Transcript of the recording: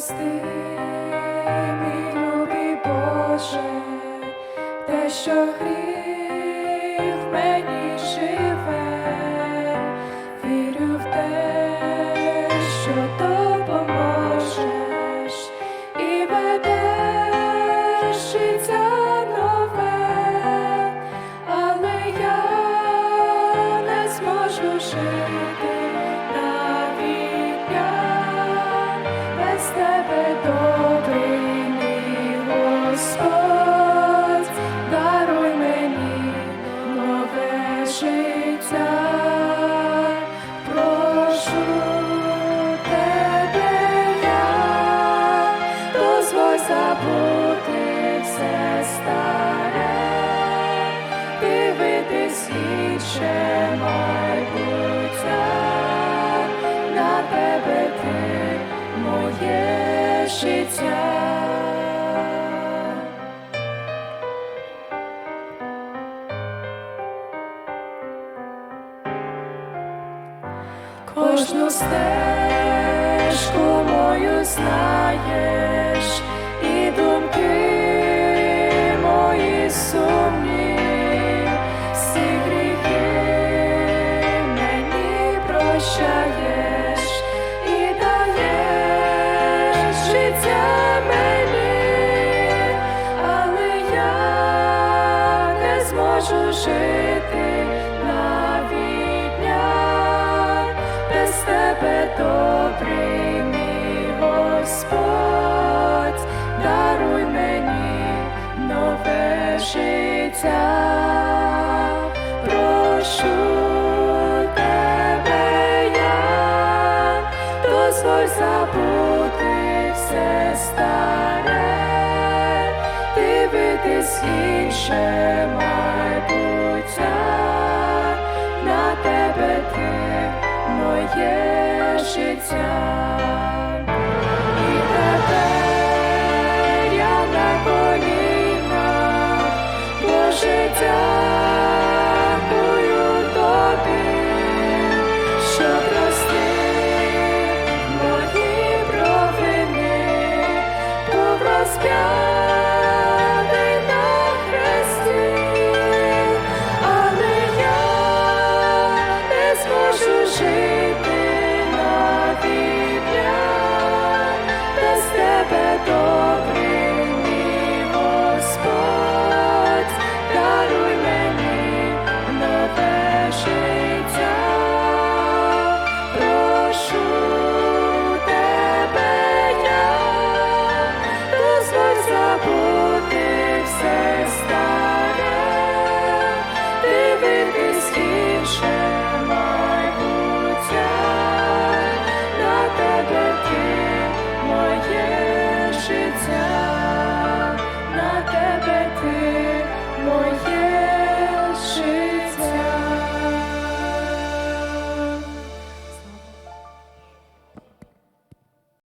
прости, мій любий Боже, те, що гріх тебе добрий мій даруй мені нове прошу тебе я, дозволь життя. Кожну стежку мою знаєш, і думки жити навіть дня без тебе добрий Господь, даруй мені нове життя, прошу тебе дозволь забути все старе, дивитись інше майбуття, на тебе ти моє життя. Christ. 是。